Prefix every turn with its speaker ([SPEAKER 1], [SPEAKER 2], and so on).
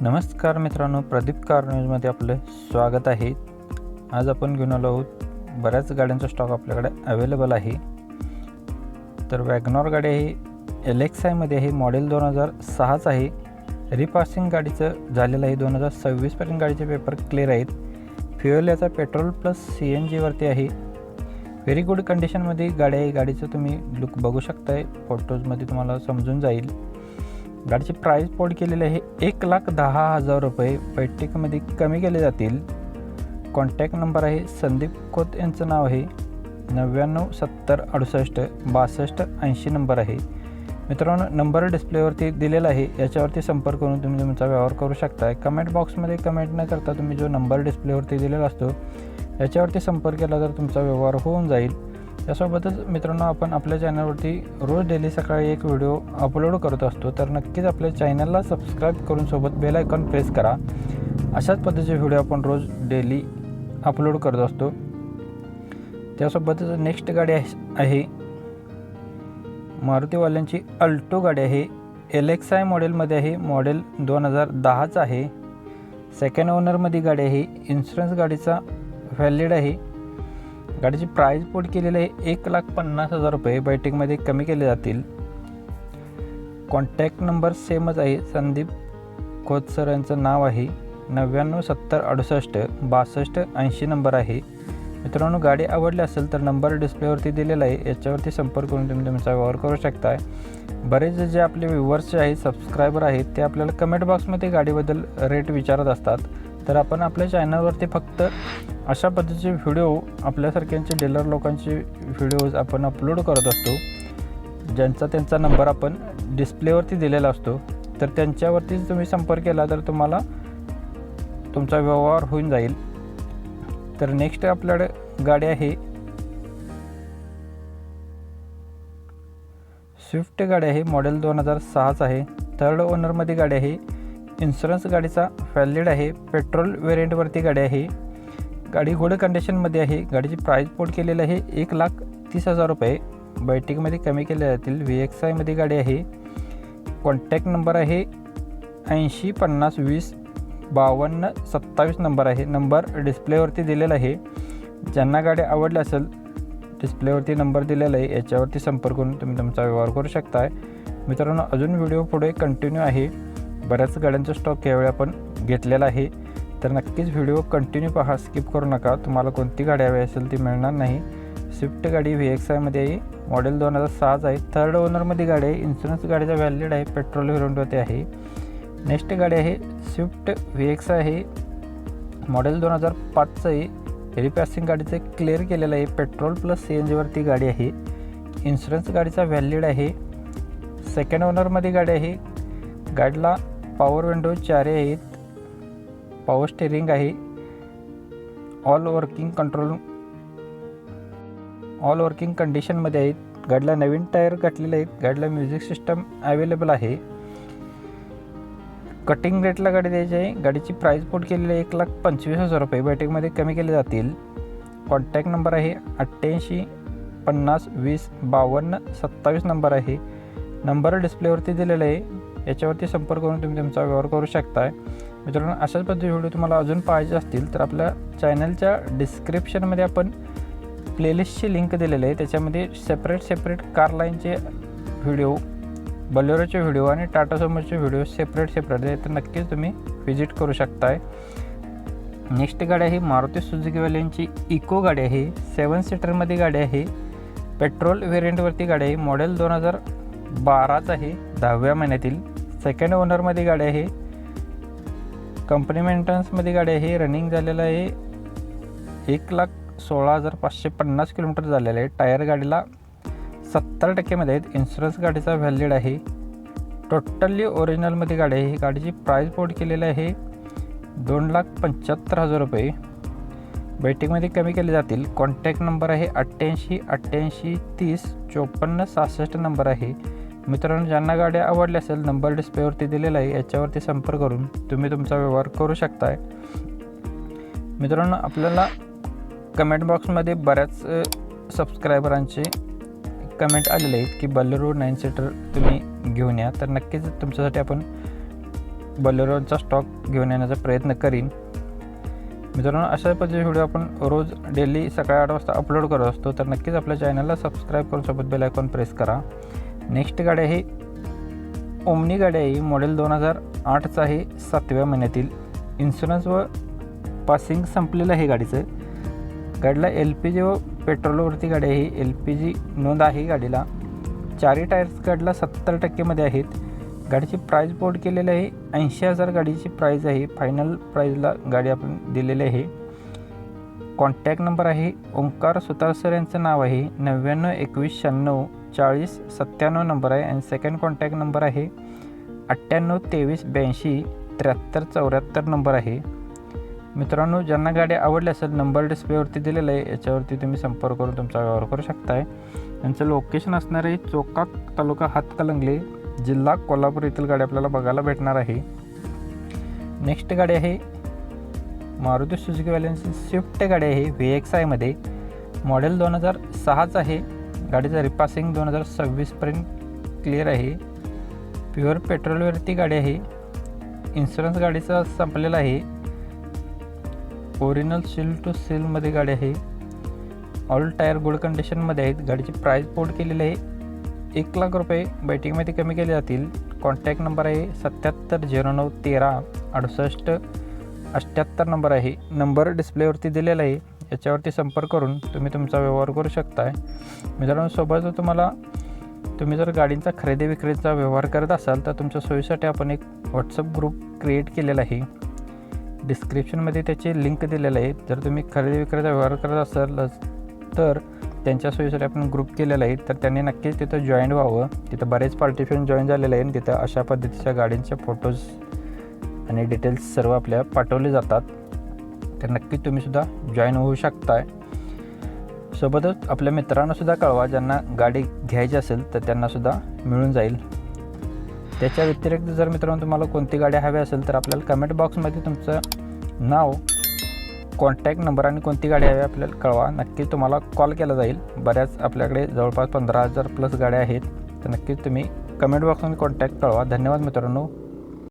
[SPEAKER 1] नमस्कार मित्रांनो प्रदीप कार न्यूजमध्ये आपलं स्वागत आहे. आज आपण घेऊन आलो आहोत बऱ्याच गाड्यांचा स्टॉक आपल्याकडे अवेलेबल आहे. तर वॅगनॉर गाडी आहे एल एक्स आयमध्ये आहे मॉडेल दोन हजार सहाच आहे. रिपासिंग गाडीचं झालेलं आहे दोन हजार सव्वीसपर्यंत गाडीचे पेपर क्लिअर आहेत. फ्युएल याचा पेट्रोल प्लस सी एन जीवरती आहे. व्हेरी गुड कंडिशनमध्ये गाडी आहे गाडीचं तुम्ही लुक बघू शकताय फोटोजमध्ये तुम्हाला समजून जाईल. गाडीची प्राईस पोड केलेली आहे एक लाख दहा हजार रुपये. बैठकीमध्ये कमी केले जातील. कॉन्टॅक्ट नंबर आहे संदीप खोत यांचं नाव आहे. नव्याण्णव सत्तर अडुसष्ट बासष्ट ऐंशी नंबर आहे. मित्रांनो नंबर डिस्प्लेवरती दिलेला आहे. याच्यावरती संपर्क करून तुम्ही तुमचा व्यवहार करू शकता कमेंट बॉक्समध्ये कमेंट न करता तुम्ही जो नंबर डिस्प्लेवरती दिलेला असतो याच्यावरती संपर्क केला तर तुमचा व्यवहार होऊन जाईल. त्यासोबतच मित्रांनो आपण आपल्या चॅनलवरती रोज डेली सकाळी एक व्हिडिओ अपलोड करत असतो तर नक्कीच आपल्या चॅनलला सबस्क्राईब करून सोबत बेल आयकॉन प्रेस करा. अशाच पद्धतीचे व्हिडिओ आपण रोज डेली अपलोड करत असतो. त्यासोबतच नेक्स्ट गाडी आहे- आहे मारुतीवाल्यांची अल्टो गाडी आहे. एल एक्स आय मॉडेलमध्ये आहे मॉडेल दोन हजार दहाच आहे. सेकंड ओनरमध्ये गाडी आहे इन्शुरन्स गाडीचा व्हॅलिड आहे. गाडीची प्राईज पोट केलेले आहे एक लाख पन्नास हजार रुपये बैठकमध्ये कमी केले जातील. कॉन्टॅक्ट नंबर सेमच आहे. संदीप खोत सर यांचं नाव आहे. नव्याण्णव सत्तर अडुसष्ट बासष्ट ऐंशी नंबर आहे. मित्रांनो गाडी आवडली असेल तर नंबर डिस्प्लेवरती दिलेला आहे. याच्यावरती संपर्क करून तुम्ही तुमचा व्यवहार करू शकताय. बरेच जे आपले व्ह्युअर्स आहेत सबस्क्रायबर आहेत ते आपल्याला कमेंट बॉक्समध्ये गाडीबद्दल रेट विचारत असतात. तर आपण आपल्या चॅनलवरती फक्त अशा पद्धतीचे व्हिडिओ आपल्यासारख्यांचे डीलर लोकांचे व्हिडिओज आपण अपलोड करत असतो. ज्यांचा त्यांचा नंबर आपण डिस्प्लेवरती दिलेला असतो. तर त्यांच्यावरतीच तुम्ही संपर्क केला तर तुम्हाला तुमचा व्यवहार होऊन जाईल. तर नेक्स्ट आपल्याकडे गाडी आहे. स्विफ्ट गाडी आहे मॉडेल दोन हजार सहाच आहे. थर्ड ओनरमध्ये गाडी आहे. इन्शुरन्स गाडीचा व्हॅलिड आहे. पेट्रोल वेरियंटवरती गाडी आहे. गाडी गुड कंडिशनमध्ये आहे. गाडीची प्राईज पोट केलेली आहे एक लाख तीस हजार रुपये. बैठकीमध्ये कमी केले जातील व्ही एक्स आयमध्ये गाडी आहे. कॉन्टॅक्ट नंबर आहे ऐंशी पन्नास वीस बावन्न सत्तावीस नंबर आहे. नंबर डिस्प्लेवरती दिलेला आहे. ज्यांना गाडी आवडली असेल डिस्प्लेवरती नंबर दिलेला आहे. याच्यावरती संपर्क करून तुम्ही तुमचा व्यवहार करू शकताय. मित्रांनो अजून व्हिडिओ पुढे कंटिन्यू आहे. बऱ्याच गाड्यांचा स्टॉक यावेळी आपण घेतलेला आहे. तर नक्कीच व्हिडिओ कंटिन्यू पहा स्किप करू नका. तुम्हाला कोणती गाडी हवी असेल ती मिळणार नाही. स्विफ्ट गाडी व्ही एक्स आयमध्ये आहे. मॉडेल दोन हजार सहाच आहे. थर्ड ओनरमध्ये गाडी आहे. इन्शुरन्स गाडीचा व्हॅलिड आहे. पेट्रोल व्हेरियंटवरती आहे. नेक्स्ट गाडी आहे. स्विफ्ट व्ही एक्स आहे. मॉडेल दोन हजार पाचचं आहे. रिपॅसिंग गाडीचं क्लिअर केलेलं आहे. पेट्रोल प्लस सी एन जीवरती गाडी आहे. इन्शुरन्स गाडीचा व्हॅलिड आहे. सेकंड ओनरमध्ये गाडी आहे. गाडीला पॉवर विंडो चारही आहेत. पॉवर स्टेरिंग आहे. All working control all working कंडिशनमध्ये आहेत. गाडीला नवीन टायर घातलेले आहेत. गाडीला म्युझिक सिस्टम अवेलेबल आहे. कटिंग रेटला गाडी द्यायची आहे. गाडीची प्राईस पोट केलेली आहे एक लाख पंचवीस हजार रुपये. बॅटिकमध्ये कमी केले जातील. कॉन्टॅक्ट नंबर आहे अठ्ठ्याऐंशी पन्नास वीस बावन्न सत्तावीस नंबर आहे. नंबर डिस्प्लेवरती दिलेला आहे. याच्यावरती संपर्क करून तुम्ही तुमचा व्यवहार करू शकता मित्रांनो अशाच पद्धतीचे व्हिडिओ तुम्हाला अजून पाहिजे असतील तर आपल्या चॅनलच्या डिस्क्रिप्शनमध्ये आपण प्लेलिस्टची लिंक दिलेली आहे. त्याच्यामध्ये सेपरेट सेपरेट कार लाईनचे व्हिडिओ बलेरोचे व्हिडिओ आणि टाटा समोरचे व्हिडिओ सेपरेट सेपरेट आहे तर नक्कीच तुम्ही व्हिजिट करू शकताय. नेक्स्ट गाडी आहे मारुती सुझुकीवाल्यांची इको गाडी आहे. सेवन सीटरमध्ये गाडी आहे. पेट्रोल व्हेरियंटवरती गाडी आहे. मॉडेल दोन हजार बाराच आहे. दहाव्या महिन्यातील. सेकंड ओनरमध्ये गाडी आहे. कंपनी मेंटेनन्समध्ये गाडी आहे रनिंग झालेलं आहे. एक लाख सोळा हजार पाचशे पन्नास किलोमीटर झालेलं आहे. टायर गाडीला सत्तर टक्केमध्ये आहेत. इन्शुरन्स गाडीचा व्हॅलिड आहे. टोटली ओरिजिनलमध्ये गाडी आहे. ही गाडीची प्राईस बोर्ड केलेली आहे. दोन लाख पंच्याहत्तर हजार रुपये. बैठकीमध्ये कमी केले जातील. कॉन्टॅक्ट नंबर आहे अठ्ठ्याऐंशी अठ्ठ्याऐंशी तीस चोपन्न सहासष्ट नंबर आहे. मित्रांनो ज्यांना गाडी आवडली असेल नंबर डिस्प्लेवरती दिलेला आहे याच्यावरती संपर्क करून तुम्ही तुमचा व्यवहार करू शकताय. मित्रांनो आपल्याला कमेंट बॉक्समध्ये बऱ्याच सबस्क्रायबरांचे कमेंट आलेले आहेत की बलेरो नाईन सीटर तुम्ही घेऊन या. तर नक्कीच तुमच्यासाठी आपण बलेरोचा स्टॉक घेऊन येण्याचा प्रयत्न करीन. मित्रांनो अशा पद्धतीचे व्हिडिओ आपण रोज डेली सकाळी आठ वाजता अपलोड करत असतो. तर नक्कीच आपल्या चॅनलला सबस्क्राईब करून सोबत बेल आयकॉन प्रेस करा. नेक्स्ट गाडी आहे ओमनी गाडी आहे. मॉडेल दोन हजार आठचं आहे. सातव्या महिन्यातील इन्शुरन्स व पासिंग संपलेलं आहे गाडीचं. गाडीला एल पी जी व पेट्रोलवरती गाडी आहे. एल पी जी नोंद आहे गाडीला. चारही टायर्स गाडीला सत्तर टक्केमध्ये आहेत. गाडीची प्राईज बोर्ड केलेली आहे. ऐंशी हजार गाडीची प्राईज आहे. फायनल प्राईजला गाडी आपण दिलेली आहे. कॉन्टॅक्ट नंबर आहे. ओंकार सुतार सर यांचं नाव आहे. नव्याण्णव एकवीस शहाण्णव चाळीस सत्त्याण्णव नंबर आहे. आणि सेकंड कॉन्टॅक्ट नंबर आहे. अठ्ठ्याण्णव तेवीस ब्याऐंशी त्र्याहत्तर चौऱ्याहत्तर नंबर आहे. मित्रांनो ज्यांना गाडी आवडली असेल नंबर डिस्प्लेवरती दिलेला आहे. याच्यावरती तुम्ही संपर्क करून तुमचा व्यवहार करू शकताय. यांचं लोकेशन असणार आहे चोकाक तालुका हातकलंगले जिल्हा कोल्हापूर येथील गाडी आपल्याला बघायला भेटणार आहे. नेक्स्ट गाडी आहे मारुती सुझुकी व्हॅलेन्सी स्विफ्ट गाडी आहे व्ही एक्स आयमध्ये मॉडेल दोन हजार सहाच आहे. गाडीचं रिपासिंग दोन हजार सव्वीसपर्यंत क्लिअर आहे. प्युअर पेट्रोलवरती गाडी आहे. इन्शुरन्स गाडीचा संपलेला आहे. ओरिजिनल सील टू सीलमध्ये गाडी आहे. ऑल टायर गुड कंडिशनमध्ये आहेत. गाडीची प्राईस पोर्ट केलेली आहे. एक लाख रुपये बैटिंगमध्ये कमी केले जातील. कॉन्टॅक्ट नंबर आहे सत्याहत्तर झिरो नऊ तेरा अडुसष्ट अठ्ठ्याहत्तर नंबर आहे. नंबर डिस्प्लेवरती दिलेला आहे. याच्यावरती संपर्क करून तुम्ही तुमचा व्यवहार करू शकताय. मित्रांनो सोबत तुम्हाला तुम्ही जर गाडींचा खरेदी विक्रीचा व्यवहार करत असाल तर तुमच्या सोयीसाठी आपण एक व्हॉट्सअप ग्रुप क्रिएट केलेला आहे. डिस्क्रिप्शनमध्ये त्याची लिंक दिलेलं आहे. जर तुम्ही खरेदी विक्रीचा व्यवहार करत असाल तर त्यांच्या सोयीसाठी आपण ग्रुप केलेला आहे. तर त्यांनी नक्कीच तिथं जॉईन व्हावं. तिथं बरेच पार्टिसिपेंट जॉईन झालेले आहे आणि तिथं अशा पद्धतीच्या गाडींचे फोटोज आणि डिटेल्स सर्व आपल्या पाठवले जातात. तर नक्कीच तुम्हीसुद्धा जॉईन होऊ शकताय. सोबतच आपल्या मित्रांनासुद्धा कळवा ज्यांना गाडी घ्यायची असेल तर त्यांनासुद्धा मिळून जाईल. त्याच्या व्यतिरिक्त जर मित्रांनो तुम्हाला कोणती गाडी हवी असेल तर आपल्याला कमेंट बॉक्समध्ये तुमचं नाव कॉन्टॅक्ट नंबर आणि कोणती गाडी हवी आपल्याला कळवा. नक्कीच तुम्हाला कॉल केला जाईल. बऱ्याच आपल्याकडे जवळपास पंधरा हजार प्लस गाड्या आहेत. तर नक्कीच तुम्ही कमेंट बॉक्समध्ये कॉन्टॅक्ट कळवा. धन्यवाद मित्रांनो.